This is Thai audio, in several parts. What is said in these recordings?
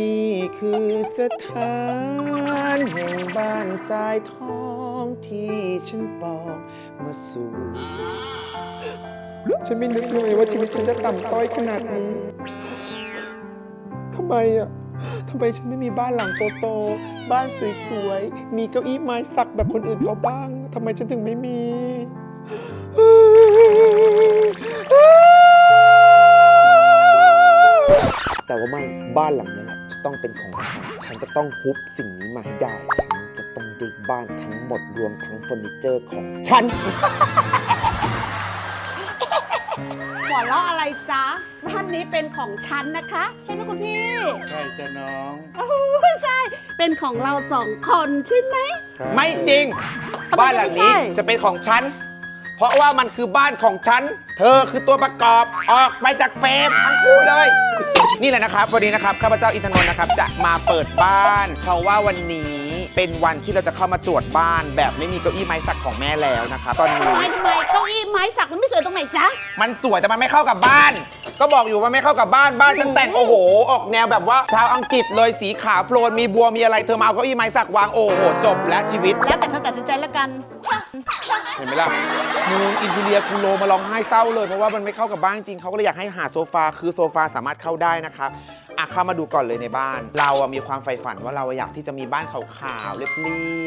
นี่คือสถานแห่งบ้านทรายทองที่ฉันปอกมาสู่ ฉันไม่นึกเลยว่าชีวิตฉันจะต่ำต้อยขนาดนี้ ทำไมอะ ทำไมฉันไม่มีบ้านหลังโตๆ บ้านสวยๆ มีเก้าอี้ไม้สักแบบคนอื่นเขาบ้าง ทำไมฉันถึงไม่มี ไม่บ้านหลังนี้แหละจะต้องเป็นของฉัน ฉันจะต้องฮุบสิ่งนี้มาให้ได้ ฉันจะต้องได้บ้านทั้งหมดรวมทั้งเฟอร์นิเจอร์ของฉัน หัวเราะอะไรจ๊ะบ้านนี้เป็นของฉันนะคะ ใช่ไหมคุณพี่ใช่จ้ะน้องโอ้ยใช่ เป็นของเราสองคนใช่ไหมไม่จริงทำไมบ้านหลังนี้ไม่ใช่จะเป็นของฉัน เพราะว่ามันคือบ้านของฉัน เธอคือตัวประกอบออกไปจากเฟรมทั้งคู่เลย นี่แหละนะครับ วันนี้นะครับข้าพเจ้าอินทนนท์นะครับจะมาเปิดบ้าน เพราะว่าวันนี้ เป็นวันที่เราจะเข้ามาตรวจบ้าน แบบไม่มีเก้าอี้ไม้สักของแม่แล้วนะครับตอนนี้ ทำไมทำไมเก้าอี้ไม้สักมันไม่สวยตรงไหนจ๊ะ มันสวยแต่มันไม่เข้ากับบ้าน ก็บอกอยู่ว่าไม่เข้ากับบ้านบ้านฉันแต่งโอ้โห ออกแนวแบบว่า ชาวอังกฤษเลยสีขาวโพลนมีบัวมีอะไรเธอมาเอาเก้าอี้ไม้สักวางโอ้โหจบแล้วชีวิต แล้วแต่เธอตัดสินใจแล้วกันเห็นไหมล่ะมูนอินทีเรียคูโรมาร้องไห้เศร้าเลยเพราะว่ามันไม่เข้ากับบ้านจริงเขาก็เลยอยากให้หาโซฟาคือโซฟาสามารถเข้าได้นะครับ อะเข้ามาดูก่อนเลยในบ้าน เราอะมีความใฝ่ฝันว่าเราอยากที่จะมีบ้านขาวๆเรี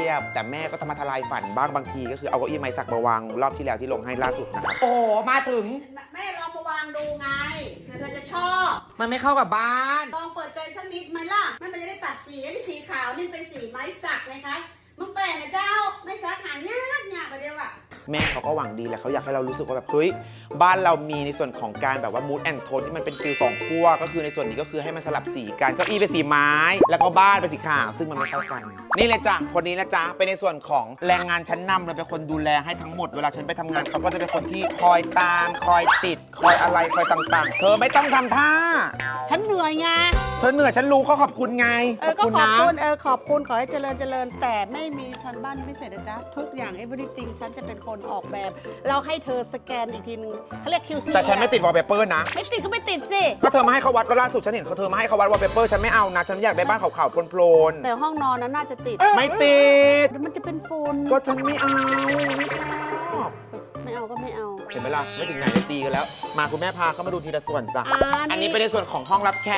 ยบๆแต่แม่ก็ทำมาทลายฝันบ้างบางทีก็คือเอาเก้าอี้ไม้สักมาวางรอบที่แล้วที่ลงให้ล่าสุดนะครับโอ้โหมาถึง แม่ลองมาวางดูไงเธอจะชอบมันไม่เข้ากับบ้าน ลองเปิดใจสักนิดไหมล่ะแม่มันจะได้ตัดสีอันนี้สีขาวนี่เป็นสีไม้สักนะคะมันแปลกนะเจ้า ไม่สักหายากย แม่เขาก็หวังดีแหละเขาอยากให้เรารู้สึกว่าแบบเฮ้ยบ้านเรามีในส่วนของการแบบว่ามูดแอนโทนที่มันเป็นฟิลสองขั้วก็คือในส่วนนี้ก็คือให้มันสลับสีกันเก็อีเป็นสีไม้ แล้วก็บ้านเป็นสีขาวซึ่งมันไม่เข้ากัน นี่เลยจ้ะคนนี้นะจ๊ะเป็นในส่วนของแรงงานชั้นนำเลยเป็นคนดูแลให้ทั้งหมดเวลาฉันไปทำงานเขาก็จะเป็นคนที่คอยตาม คอยติด คอยอะไรคอยต่างๆ เธอไม่ต้องทำท่า ฉันเหนื่อยไง เธอเหนื่อยฉันรู้เขาขอบคุณไงเอขออบก็คุณขอบนะคุณ เออ ขอบคุณ ขอให้เจริญเจริญ แต่ไม่มีชั้นบ้านไม่เสร็จนะจ๊ะ ทุกอย่าง everything ฉันจะเป็นคนออกแบบ เราให้เธอสแกนอีกทีนึงเขาเรียก QC แต่ฉันไม่ติดวอลเปเปอร์นะ ไม่ติดก็ไม่ติดสิ ก็เธอมาให้เขาวัดแล้วล่าสุดฉันเห็นเขาเธอมาให้เขาวัดวอลเปเปอร์ฉันไม่เอานะ ฉันอยากได้บ้านขาวๆโพลนๆแต่ห้องนอนนั้นน่าจะติดไม่ติด เดี๋ยวมันจะเป็นฝุ่นก็ฉันไม่เอาไม่ชอบ ไม่เอาก็ไม่เอา เห็นไหมล่ะไม่ถึงไหนจะตีกันแล้ว มาคุณแม่พาเข้ามาดูทีละส่วนจ้ะอ่าอันนี้เป็นในส่วนของห้องรับแข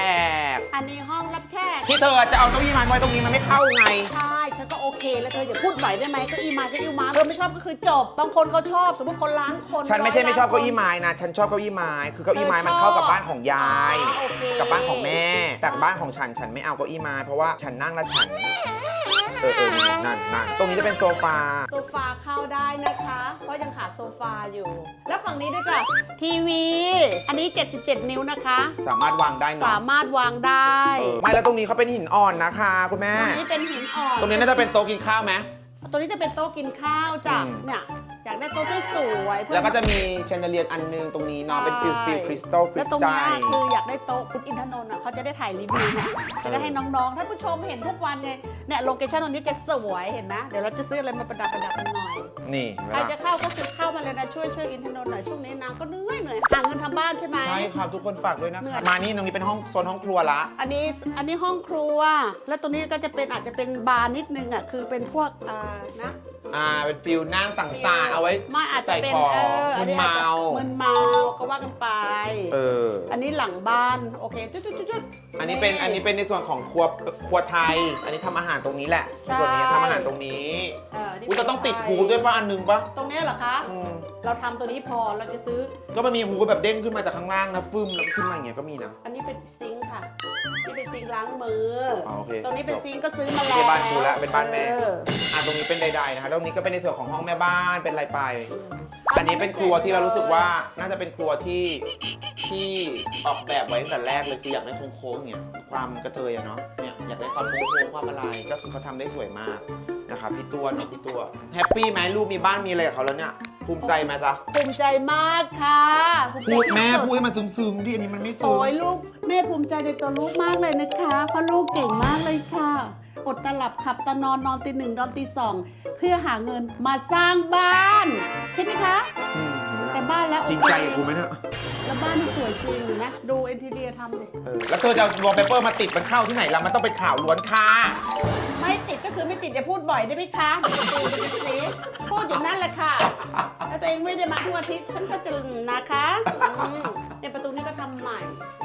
ก อันนี้ห้องรับแขกที่เธอจะเอาเก้าอี้มาไว้ตรงนี้มันไม่เข้าไง ใช่ฉันก็ โอเค แล้วเธออย่าพูดบ่อยได้ไหมเก็อีมาเก็อีมาเธอไม่ชอบก็คือจบบางคนเขาชอบ สมมติคนล้านคนฉันไม่ใช่ไม่ชอบร้เก้ายล้นอี้คนไม้นะ ฉันชอบเก้าอี้ไม้ คือเก้าอี้ไม้เออมันเข้ากับบ้านของยาย อ๋อโอเค กับบ้านของแม่ แต่บ้านของฉันฉันไม่เอาเก้าอี้ไม้เพราะว่าฉันนั่งแล้วฉัน เออเออนี่นั่นนั่นตรงนี้จะเป็นโซฟา โซฟาเข้าได้นะคะ เพราะยังขาดโซฟาอยู่ แล้วฝั่งนี้ด้วยจ้ะทีวี อันนี้ 77 นิ้วนะคะ สามารถวางได้สาเนาะมารถวางได้เออไม่แล้วตรงนี้เขาเป็นหินอ่อนนะคะ คุณแม่ตรงนี้เป็นหินอ่อนตรงนี้น่าจะเป็นโต๊ะกินข้าวไหม ตัวนี้จะเป็นโต๊ะกินข้าวจ้ะอืม เนี่ยอยากได้โต๊ะที่สวยเพื่อ แล้วก็จะมีแชนเดอเลียร์อันนึงตรงนี้เนาะเป็นฟิลฟิลคริสตัลคริแล้วสตรงตัเนี้ยล คืออยากได้โต๊ะคุณอินทนนท์อะเขาจะได้ถ่ายรีวิวเนี่ยจะได้ให้น้องๆท่านผู้ชมเห็นทุกวันไง เนี่ยโลเคชั่นตรงนี้จะสวยเห็นไหมเดี๋ยวเราจะซื้ออะไรมาประดับประดับกันหน่อย นี่ใครจะเข้าก็คือเข้ามาเลยนะช่วยช่วยอินทนนท์หน่อยช่วงนี้นางก็เหนื่อยเหนื่อยหาเงินทำบ้านใช่ไหม ใช่ครับทุกคนฝากด้วยนะเหนื่คอรัยบมานี่ตรงนี้เป็นห้องโซนห้องครัวละ อันนี้อันนี้ห้องครัว แล้วตรงนี้ก็จะเป็นอาจจะเป็นบาร์นิดนึงอะคือเป็นพวกอ่านะอ่าเป็นฟิลนั่งสั่งสรรค์เอาไว้ไม่อาจจะใส่เป็นของเอออันนี้อาจจะมึนเมามึนเมาก็ว่ากันไป เออ อันนี้หลังบ้านโอเคจุดจุดจุดจุดอันนี้เป็นอันนี้เป็นในส่วนของครัวครัวไทย อันนี้ทำอาหารตรงนี้แหละใช่ส่วนนี้ทำอาหารตรงนี้เออนี่อุ้ยจะต้องติดเป็นไฟฮูดด้วยป่ะอันหนึงป่ะตรงเนี้ยเหรอคะ อืมเราทำตัวนี้พอเราจะซื้อ ก็มันมีฮูดแบบเด้งขึ้นมาจากข้างล่างนะฟึ่มแล้วก็ขึ้นมาอย่างเงี้ยก็มีนะ อันนี้เป็นซิงค์ค่ะนี่เป็นซิงค์ล้างมือออ๋อโอเคตรงนี้เป็นจบซิงค์ก็ซื้อมาไม่แล้วใช่บ้านกูละเป็นบ้านแม่ อออะตรงนี้เป็นใดๆนะคะตรงนี้ก็เป็นในส่วนของห้องแม่บ้านเป็นอะไรไป อันนี้เป็นครัวที่เรารู้สึกว่าน่าจะเป็นครัวที่ที่ออกแบบไว้ตั้งแต่แรกเลยคืออยากได้โค้งๆเนี่ยความกระเทยอะเนาะเนี่ยอยากได้ความโค้งๆความอะไรก็คือเขาทำได้สวยมากนะครับพี่ตัวเนาะพี่ตัวแฮปปี้ไหมลูกมีบ้านมีอะไรกับเขาแล้วเนี่ยภูมิใจไหมจ๊ะภูมิใจมากค่ะภูมิใจพูดแม่ที่สุพูดให้มันซึ้งๆดิอันนี้มันไม่ซึ้ง โอ้ยลูก แม่ภูมิใจในตัวลูกมากเลยนะคะ เพราะลูกเก่งมากเลยค่ะ อดตาหลับขับตานอนนอนตีหนึ่งนอนตีสองเพื่อหาเงินมาสร้างบ้าน ใช่ไหมคะอืมแต่บ้านแล้วโอจริงเคใจกับกูไหมเนี่ยแล้วบ้านนี่สวยจริงเห็นไหมดูเอ็นทีเดียทำดิเออแล้วเธอจะเอาวอลเปเปอร์มาติดมันเข้าที่ไหนล่ะมันต้องเป็นข่าวล้วนค่ะไม่ติดก็คือไม่ติดอย่าพูดบ่อยได้ไหมคะเดี๋ยวประตูจะเสียพูดอยู่นั่นแหละค่ะแล้วตัวเองไม่ได้มาทุกอาทิตย์ฉันก็จะนะคะอืมเนี่ยประตูนี่ก็ทำใหม่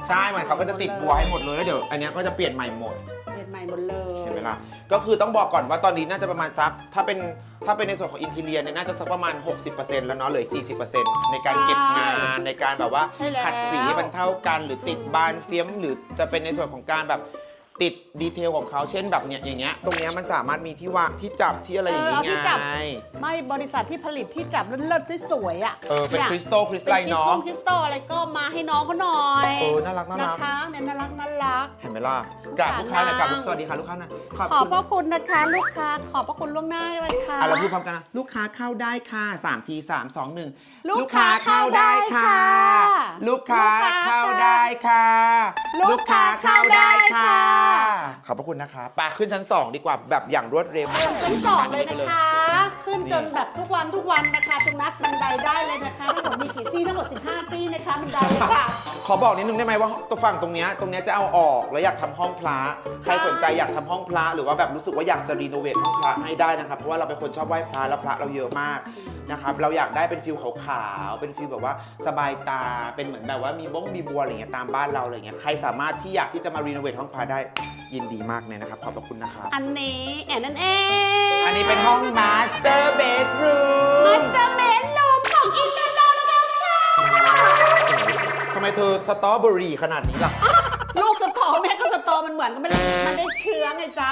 ใช่มันเขาก็จะติดบัวให้หมดเลยแล้วเดี๋ยวอันเนี้ยก็จะเปลี่ยนใหม่หมด เปลี่ยนใหม่หมดเลยเห็นไหม ล่ะ ก็คือต้องบอกก่อนว่าตอนนี้น่าจะประมาณสัก ถ้าเป็นถ้าเป็นในส่วนของอินทีเรียเนี่ยน่าจะสักประมาณ 60%แล้วเนาะเหลืออีก40%ในการเก็บงานในการแบบว่าใช่แล้ว ขัดสีให้มันเท่ากันหรือติดบานเฟี้ยมหรือจะเป็นในส่วนของการแบบ ติดดีเทลของเขาเช่นแบบเนี้ยอย่างเงี้ยตรงเนี้ยมันสามารถมีที่วางที่จับที่อะไรอย่างเออเอาที่เงี้จับ ไงไม่บริษัทที่ผลิตที่จับเลิศๆสวยๆอะเออเป็นยคริสตัลคริสไลเป็นเนาะคริสตัลอะไรก็มาให้น้องเขาหน่อยเออน่ารักน่านะรักคะเนี่ยน่ารักน่ารัก เห็นไหมล่ะกราบลูกค้าหน่อยกราบลูกสวัสดีค่ะลูกค้าหน่อยขอบขอบคุณพระคุณนะคะ ลูกค้าขอบพระคุณล่วงหน้าเลยค่ะ อะเราพูดพร้อมกันนะลูกค้าเข้าได้ค่ะ3ที3 2 1ลูกค้าเข้าได้ค่ะ ลูกค้าเข้าได้ค่ะ ลูกค้าเข้าได้ค่ะขอบพระคุณนะคะไปขึ้นชั้น 2 ดีกว่าแบบอย่างรวดเร็วชั้นสองเลยนะคะ ขึ้นจนแบบทุกวันทุกวันนะคะตรงนัดบันไดได้เลยนะคะทั้งหมดมีกี่ซี่ทั้งหมด 15 ซี่นะคะบันไดค่ะ ขอบอกนิดนึงได้ไหมว่าตัวฝั่งตรงเนี้ยตรงเนี้ยจะเอาออกแล้วอยากทำห้องพระใครสนใจอยากทำห้องพระหรือว่าแบบรู้สึกว่าอยากจะรีโนเวทห้องพระให้ได้นะครับเพราะว่าเราเป็นคนชอบไหว้พระแล้วพระเราเยอะมากนะครับเราอยากได้เป็นฟิลขาวๆเป็นฟิลแบบว่าสบายตาเป็นเหมือนแบบว่ามีบ้งมีบัวอะไรเงี้ยตามบ้านเราอะไรเงี้ยใครสามารถที่อยากที่จะมารีโนเวทห้องพระได้ยินดีมากเลยนะครับ ขอบพระคุณนะครับ อันนี้แอนนั่นเองอันนี้เป็นห้อง master bedroom มาสเตอร์เมนรูมของอินเตอร์เน็ตกันค่ะทำไมเธอสตรอเบอรี่ขนาดนี้ล่ะ ลูกสตอแม่ก็สตอมันเหมือนกันมันมันได้เชื้อไงจ๊ะ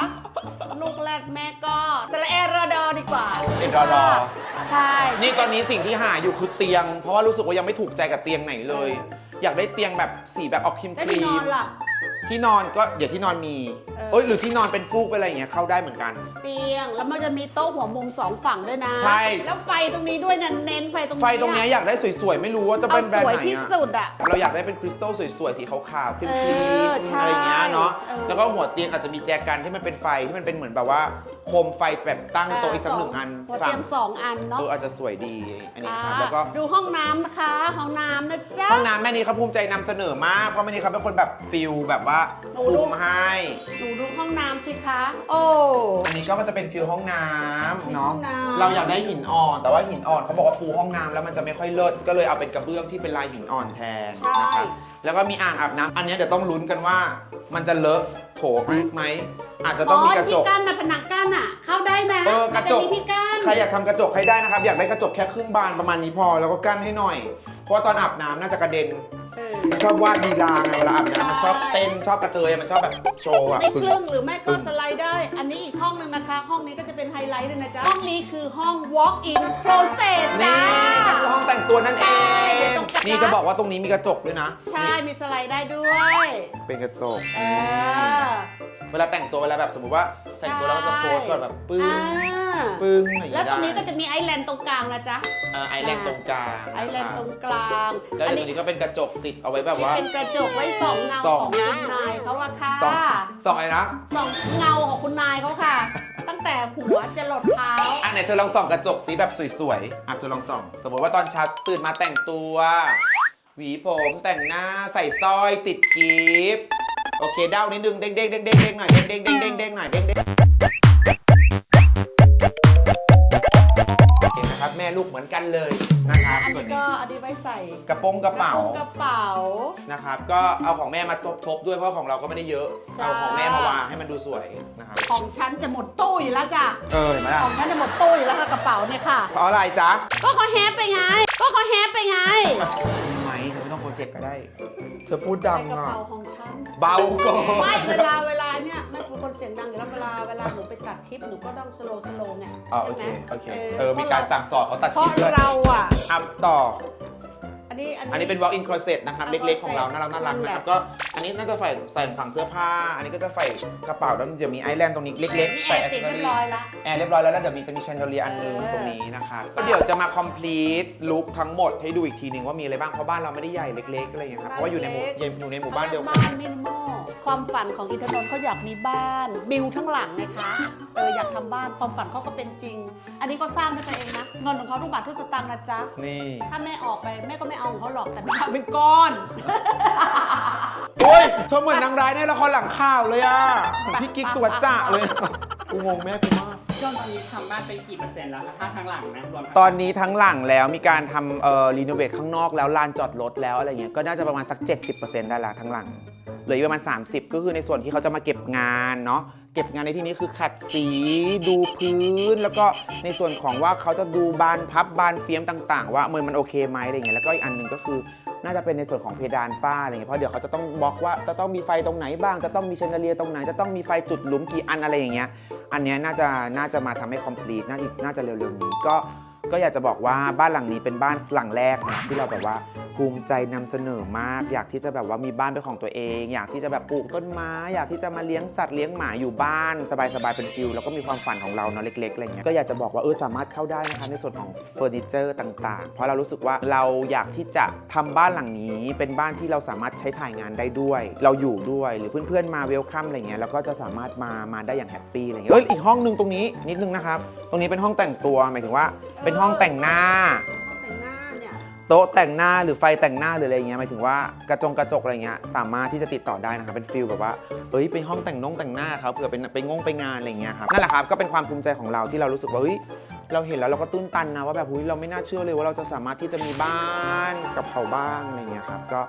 ลูกแรกแม่ก็สระแอรอดอดีกว่าเป็นรอดอ ใช่ นี่ตอนนี้สิ่งที่หาอยู่คือเตียง เพราะว่ารู้สึกว่ายังไม่ถูกใจกับเตียงไหนเลย อยากได้เตียงแบบสีแบบออกครีมแล้วครีที่นอมนล่ะ ที่นอนก็เดี๋ยวที่นอนมีเออ เอ้ยหรือที่นอนเป็นฟูกเป็นอะไรอย่างเงี้ยเข้าได้เหมือนกัน เตียง แล้วมันจะมีโต๊ะหัวมุมสองฝั่งด้วยนะใช่ แล้วไฟตรงนี้ด้วยนะเน้นไฟตรงนี้ไฟตรงเนี้ยอยากได้สวยๆ ไม่รู้ว่าจะเอาเป็นแบรนสวยด์ไหนที่อะสุดอะ เราอยากได้เป็นคริสตัลสวยๆสีขาวๆครีมเอครีอมใช่อะไรอย่างเงี้ยเนาะเออ แล้วก็หัวเตียงอาจจะมีแจกันที่มันเป็นไฟที่มันเป็นเหมือนแบบว่าโคมไฟแบบตั้งโต๊ะอีกสักหนึ่งอันหัวฝั่เตีงยงสองอันเนาะเอออาจจะสวยดีอันนี้นะครับอ่าแล้วก็ดูห้องน้ำนะคะ ห้องน้ำนะจ๊ะห้องน้ำแม่นี้เขาภูมิใจนำเสนอมาก เพราะแม่นี้เขาเป็นคนแบบฟิลแบบว่าโอ้คุดูมให้หนูดูห้องน้ำสิคะ โอ้อันนี้ก็จะเป็นฟิลห้องน้ำเนาะห้องน้ำเราอยากได้หินอ่อน แต่ว่าหินอ่อนเขาบอกว่าปูห้องน้ำแล้วมันจะไม่ค่อยเลิศก็เลยเอาเป็นกระเบื้องที่เป็นลายหินอ่อนแทนใช่นะครับแล้วก็มีอ่างอาบน้ำอันนี้เดี๋ยวต้องลุ้นกันว่ามันจะเลอะโถไหมอาจจะต้องมีกระจกที่กั้นนะผนังกั้นอะ เข้าได้นะเออกระจกมันมีที่กั้นใครอยากทำกระจกให้ได้นะครับ อยากได้กระจกแค่ครึ่งบานประมาณนี้พอ แล้วก็กั้นให้หน่อย เพราะว่าตอนอาบน้ำน่าจะกระเด็น เออมันชอบวาดลีลาไงเวลาอาบน้ำมันชอบเต้นชอบกระเทยมันชอบแบบโชว์อะไม่ปึ้คงรึ่งหรือไม่ก็ปึ้งสไลด์ได้ อันนี้อีกห้องหนึ่งนะคะ ห้องนี้ก็จะเป็นไฮไลท์เลยนะจ๊ะ ห้องนี้คือห้อง walk in closet นี่จ้าก็คือห้องแต่งตัวนั่นเอใช่เดี๋ยวงตรงกลาง นี่จะบอกว่าตรงนี้มีกระจกด้วยนะ ใช่ มีสไลด์ได้ด้วย เป็นกระจก เออเวลาแต่งตัวเวลาแบบสมมติว่าแต่งตัวแล้วก็จะโพสก่อนแบบปึ้งอ่าปึ้งอย่างแล้วนี้ตรงนี้ได้ก็จะมีไอแลนด์ตรงกลางนะจ๊ะ เออไอแลนด์ตรงกลางไอแลนด์ตรงะกลางครับแล้วเดี๋ยวตรงนี้ก็เป็นกระจกติดเอาไว้แบบว่า เป็นกระจกไว้ส่องเงาส่ขององคุณนายเขาอะค่ะสองสองไอ้นะส่องเงาของคุณนายเขาค่ะ ตั้งแต่หัวจะหลดเท้า อันไหนเธอลองส่องกระจกสีแบบสวยๆอะเธอลองส่อง สมมติว่าตอนเช้าตื่นมาแต่งตัว หวีผมแต่งหน้าใส่สร้อยติดกีฟโอเคเด้านิดนึงเด้งเด้งเด้งเด้งเด้งหน่อยเด้งเด้งเด้งเด้งเด้งหน่อยเด้งเด้ง ม่ลูกเหมือนกันเลยนะครับอันส่วนนี้นี้ก็อันนี้ไว้ใส่กระโปรงกระเป๋า กระเป๋า นะครับ ก็เอาของแม่มาทบๆด้วยเพราะของเราก็ไม่ได้เยอะใช่เอาของแม่มาวางให้มันดูสวยนะครับ ของฉันจะหมดตู้อยู่แล้วจ้ะ เออเห็นไหมล่ะของฉันจะหมดตู้อยู่แล้วค่ะกระเป๋าเนี่ยค่ะ เพราะอะไรจ๊ะก็เขาแฮปไปไง ก็เขาแฮปไปไงไหมเธอไม่ต้องโปรเจกต์ก็ได้ เธอพูดดังใส่กระอะเป๋าของฉัน เบาก่อนไม่เวลาเวลาเนี่ยแม่เป็น คนเสียงดังอยู่แล้วเวลาเวลาหนูไปตัดคลิปหนูก็ต้องสโลว์สโลว์ไงอ๋อโอเคใช่ไหมโอเค เออ มีการสั่งสอนเขาตัดเพคลิราะปด้วยเราอะ อัพต่อ อันนี้อันนี้เป็น walk in closet นะครับอะเล็กๆ ของเรา closet น่ารักน่ารักนั่นแหนะละครับ ก็อันนี้น่าจะใส่ใส่ฝังเสื้อผ้า อันนี้ก็จะใส่กระเป๋า แล้วเดี๋ยวมีไอแลนด์ตรงนี้เล็กนี่ๆแอใส่ร์แอติดเซอเรียบรี่ร้อยละแอร์เรียบร้อยแล้วแล้วเดี๋ยวมีจะมีแชนเดลียอันนึงเออตรงนี้นะครับก็เดี๋ยวจะมา complete ลุคทั้งหมดให้ดูอีกทีหนึ่งว่ามีอะไรบ้าง เพราะบ้านเราไม่ได้ใหญ่เล็กๆ อะไรอย่างเงี้ยครับ เพราะว่าอยู่ในหมู่อยู่ในหมู่บ้านเดียวกัน บ้านมินิมอลความฝันของอินทนนท์เขาอยากมีบ้าน บิวทั้งหลังไงคะ เอออยากทำบ้านความฝันเขาก็เป็นจริง อันนี้เขาสร้างด้วยตัวเองนะ เงินของเขาทุกบาททุกสตางค์นะจ๊ะ นี่ ถ้าแม่ออกไปแม่ก็ไม่เอาของเขาหรอกแต่แม่เอาเป็นก้อน โอ้ยเธอเหมือนนางร้ายในละครหลังข่าวเลยอะเหมือนพี่กิ๊กสวัสดิ์จ่าเลย กูงงแม่กูมาก ช่วงตอนนี้ทำบ้านไปกี่เปอร์เซ็นต์แล้วคะถ้าทางหลังนะรวมทั้งตอนนี้ทั้งหลังแล้วมีการทำเอ่อรีโนเวทข้างนอกแล้วลานจอดรถแล้วอะไรเงี้ยก็น่าจะประมาณสัก 70%ได้ละทั้งหลังเหลืออีกประมาณ 30 ก็คือในส่วนที่เขาจะมาเก็บงานเนาะ เก็บงานในที่นี้คือขัดสีดูพื้น แล้วก็ในส่วนของว่าเขาจะดูบานพับบานเฟียมต่าง ๆ ว่ามันมันโอเคไหมอะไรเงี้ยแล้วก็อีกอันหนึ่งก็คือน่าจะเป็นในส่วนของเพดานฝ้าอะไรเงี้ยเพราะเดี๋ยวเขาจะต้องบล็อกว่าจะต้องมีไฟตรงไหนบ้าง จะต้องมีเชนเดเลียตรงไหน จะต้องมีไฟจุดหลุมกี่อันอะไรอย่างเงี้ย อันเนี้ยน่าจะน่าจะมาทำให้ complete น่าจะน่าจะเร็วๆนี้ก็ก็อยากจะบอกว่าบ้านหลังนี้เป็นบ้านหลังแรกนะที่เราแบบว่า ภูมิใจนำเสนอมาก อยากที่จะแบบว่ามีบ้านเป็นของตัวเอง อยากที่จะแบบปลูกต้นไม้ อยากที่จะมาเลี้ยงสัตว์เลี้ยงหมาอยู่บ้าน สบายๆเป็นฟิลแล้วก็มีความฝันของเราเนาะเล็กๆอะไรเงี้ยก็อยากจะบอกว่าเออสามารถเข้าได้นะคะในส่วนของเฟอร์นิเจอร์ต่างๆ เพราะเรารู้สึกว่าเราอยากที่จะทำบ้านหลังนี้ เป็นบ้านที่เราสามารถใช้ถ่ายงานได้ด้วย เราอยู่ด้วยหรือเพื่อนๆมาเวลคัมอะไรเงี้ยแล้วก็จะสามารถมามาได้อย่างแฮปปี้อะไรเงี้ยเอ้ยอีกห้องหนึ่งตรงนี้นิดนึงนะครับตรงนี้เป็นห้องแต่งตัวหมายถึงว่าเป็นห้องแต่งหน้า โต๊ะแต่งหน้าหรือไฟแต่งหน้าหรืออะไรเงี้ยหมายถึงว่ากระจงกระจกอะไรเงี้ยสามารถที่จะติดต่อได้นะครับเป็นฟิลแบบว่าเอ้ยเป็นห้องแต่งนงแต่งหน้าครับเผื่อเป็นไปงงไปงานอะไรเงี้ยครับนั่นแหละครับก็เป็นความภูมิใจของเราที่เรารู้สึกว่าเฮ้ยเราเห็นแล้วเราก็ตื้นตันนะว่าแบบเฮ้ยเราไม่น่าเชื่อเลยว่าเราจะสามารถที่จะมีบ้านกับเขาบ้างอะไรเงี้ยครับก็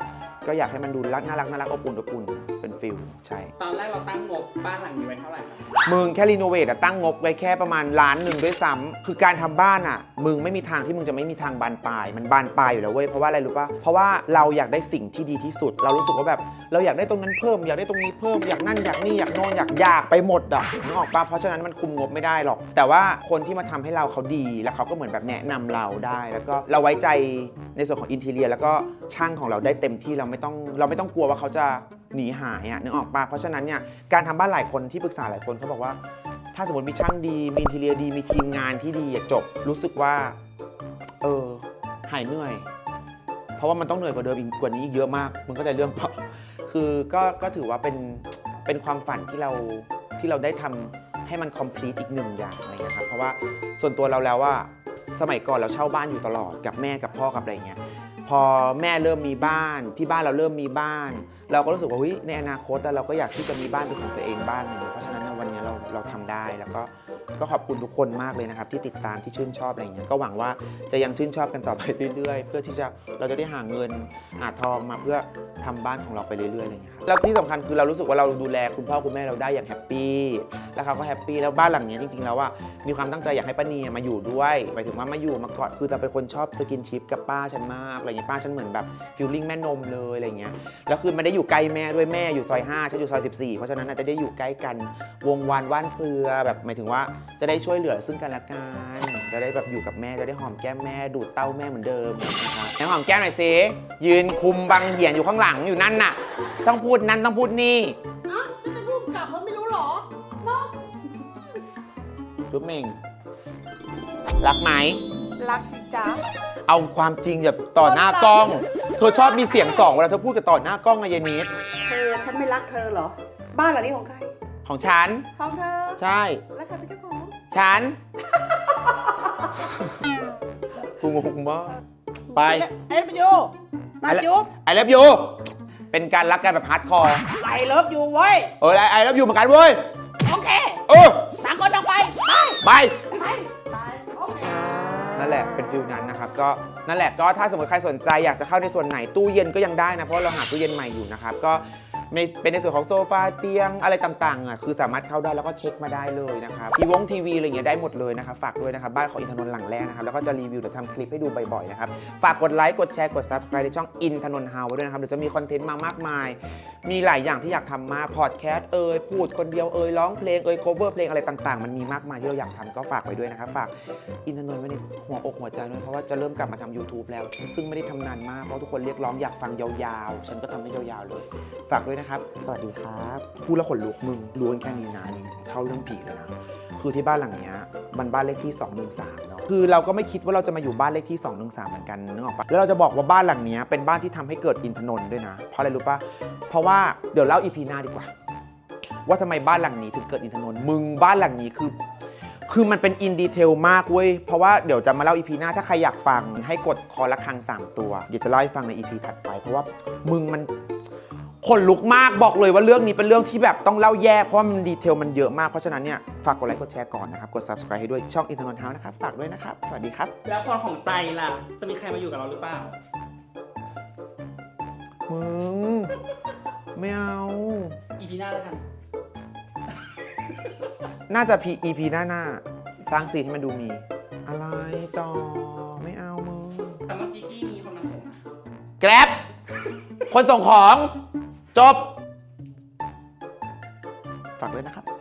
ก็อยากให้มันดูรักน่ารักน่ารักอบอุ่นอบอุ่นเป็นฟิลใช่ตอนแรกเราตั้งงบบ้านหลังนี้ไว้เท่าไหร่คะมึงแค่รีโนเวทอะตั้งงบไว้แค่ประมาณล้านหนึ่งด้วยซ้ำคือการทำบ้านอะมึงไม่มีทางที่มึงจะไม่มีทางบานปลาย มันบานปลายอยู่แล้วเว้ยเพราะว่าอะไรรู้ปะเพราะว่าเราอยากได้สิ่งที่ดีที่สุด เรารู้สึกว่าแบบ เราอยากได้ตรงนั้นเพิ่มอยากได้ตรงนี้เพิ่มอยากนั่นอยากนี่อยากโน่นอยากอยากไปหมดอะนึกออกปะเพราะฉะนั้นมันคุมงบไม่ได้หรอก แต่ว่าคนที่มาทำให้เราเขาดีแล้วเขาก็เหมือนแบบแนะนำเราได้ แล้วก็เราไว้ใจในส่วนของอินเทเรียแล้วก็ช่างของเราได้เต็มที่เราไม่ต้องเราไม่ต้องกลัวว่าเขาจะหนีหายอะนึกออกปะเพราะฉะนั้นเนี่ยการทำบ้านหลายคนที่ปรึกษาหลายคนเขาบอกว่า ถ้าสมมติมีช่างดี มีอินทีเรียดี มีทีมงานที่ดีอะจบ รู้สึกว่า เออหายเหนื่อย เพราะว่ามันต้องเหนื่อยกว่าเดิมอีกกว่านี้อีกเยอะมาก มันก็จะเรื่องเปล่าคือก็ก็ถือว่าเป็นเป็นความฝันที่เราที่เราได้ทำให้มัน complete อีกหนึ่งอย่างอะไรเงี้ยครับเพราะว่าส่วนตัวเราแล้วว่าสมัยก่อนเราเช่าบ้านอยู่ตลอดกับแม่กับพ่อกับอะไรเงี้ย อแม่เริ่มมีบ้าน ที่บ้านเราเริ่มมีบ้าน เราก็รู้สึกว่าเฮ้ยในอนาคตเราก็อยากที่จะมีบ้านเป็นของตัวเองบ้างอะไรเงี้ยเพราะฉะนั้นวันนี้เราเราทำได้แล้วก็ ก็ขอบคุณทุกคนมากเลยนะครับ ที่ติดตามที่ชื่นชอบอะไรเงี้ยก็หวังว่าจะยังชื่นชอบกันต่อไปเรื่อยๆ เพื่อที่จะเราจะได้หาเงินหาทองมาเพื่อทำบ้านของเราไปเรื่อยๆอะไรเงี้ยครับแล้วที่สำคัญคือเรารู้สึกว่าเราดูแลคุณพ่อคุณแม่เราได้อย่างแฮปปี้แล้วเขาก็แฮปปี้แล้วบ้านหลังนี้จริงๆแล้วว่ามีความตั้งใจอยากให้ป้านีมาอยู่ด้วยหมายถึงว่ามาอยู่มากอดคือเราเป็นคนชอบสกินชิปกับป้าฉันมากอะไรเงี้ยป้าฉันเหมือนแบบฟิลลิ่งแม่นมเลยอะไรเงี้ยแล้วคือไม่ได้อยู่ใกล้แม่ด้วยแม่อยู่ซอย5ฉันอยู่ซอย 14 เพราะฉะนั้นน่ะจะได้อยู่ใกล้กันวงวานว่านเปลือแบบหมายถึงว่าจะได้ช่วยเหลือซึ่งกันและกัน จะได้แบบอยู่กับแม่จะได้หอมแก้มแม่ดูดเต้าแม่เหมือนเดิมนะครับไหนหอมแก้มหน่อยสิยืนคุมบังเหียนอยู่ข้างหลังอยู่นั่นน่ะ ต้องพูดนั้นต้องพูดนี่เอ้าจะไปพูดกลับว่าไม่รู้เหรอเนาะจุ๊บเมงรักไหม รักสิจ๊ะ เอาความจริงอย่าต่อหน้ากล้อง เธอชอบมีเสียงสองเวลาเธอพูดกับต่อหน้ากล้องไงยายนิดเธอฉันไม่รักเธอเหรอ บ้านหลังนี้ของใคร ของฉัน ของเธอ ใช่ แล้วใครเป็นเจ้าของฉัน กูงงมากไปเฮ้ยไปยูมาจุ๊บไอเลิฟยูเป็นการรักกันแบบฮาร์ดคอร์ ไอเลิฟยูเว้ยเออไอเลิฟยูเหมือนกันเว้ย โอเคเออ ต่างคนต่างไปไปไป ไปไปโอเค นั่นแหละเป็นฟิลนั้นนะครับก็นั่นแหละก็ถ้าสมมติใครสนใจอยากจะเข้าในส่วนไหนตู้เย็นก็ยังได้นะ เพราะว่าเราหาตู้เย็นใหม่อยู่นะครับ ก็ ไม่เป็นในส่วนของโซฟาเตียงอะไรต่างๆอะคือสามารถเข้าได้แล้วก็เช็คมาได้เลยนะครับทีวงทีวีอะไรเงี้ยได้หมดเลยนะครับฝากด้วยนะครับบ้านของอินทนนท์หลังแรกนะครับแล้วก็จะรีวิวเดี๋ยวทำคลิปให้ดูบ่อยๆนะครับฝากกดไลค์กดแชร์กด subscribe ในช่องอินทนนท์เฮาวด้วยนะครับเดี๋ยวจะมีคอนเทนต์มามากมาย มีหลายอย่างที่อยากทำมากพอดแคสต์เอ่ยพูดคนเดียวเอ่ยร้องเพลงเอ่ย cover เพลงอะไรต่างๆ มันมีมากมายที่เราอยากทำก็ฝากไว้ด้วยนะครับฝากอินทนนท์ไว้ในหัวอกหัวใจด้วยเพราะว่าจะเริ่มกลับมาทำ YouTube แล้ว ซึ่งไม่ได้ทำนานมากเพราะทุกคนเรียกร้องอยากฟังยาวๆ ฉันก็ทำให้ยาวๆเลย ฝากด้วยนะครับ สวัสดีครับพูดแล้วขนลุกมึงรู้กันแค่นี้นะนี่เข้าเรื่องผีแล้วนะคือที่บ้านหลังเนี้ยมันบ้านเลขที่213เนาะคือเราก็ไม่คิดว่าเราจะมาอยู่บ้านเลขที่213เหมือนกันนึกออกปะแล้วเราจะบอกว่าบ้านหลังเนี้ยเป็นบ้านที่ทำให้เกิดอินทนนท์ด้วยนะ เพราะอะไรรู้ปะเพราะว่าเดี๋ยวเล่าอีพีหน้าดีกว่า ว่าทำไมบ้านหลังนี้ถึงเกิดอินทนนท์มึงบ้านหลังนี้คือคือมันเป็นอินดีเทลมากเว้ย เพราะว่าเดี๋ยวจะมาเล่าอีพีหน้า ถ้าใครอยากฟังให้กดคอละครัง 3 ตัว เดี๋ยวจะเล่าให้ฟังในอีพีถัดไป เพราะว่ามึงมัน ขนลุกมากบอกเลยว่าเรื่องนี้เป็นเรื่องที่แบบต้องเล่าแยกเพราะว่ามันดีเทลมันเยอะมากเพราะฉะนั้นเนี่ยฝากกดไลค์กดแชร์ก่อนนะครับ กด subscribe ให้ด้วยช่องอินเทอร์นนท์เฮาส์นะครับฝากด้วยนะครับ สวัสดีครับ แล้วคนของใจล่ะ จะมีใครมาอยู่กับเราหรือเปล่า มึงไม่เอา อีพีหน้าแล้วกัน น่าจะ P EP หน้าหน้าๆสร้างซีนให้มันดูมี อะไรต่อไม่เอามึงแต่เมื่อกี้พี่มีคนมาส่งนะ แกร็บคนส่งของ จบ ฝากด้วยนะครับ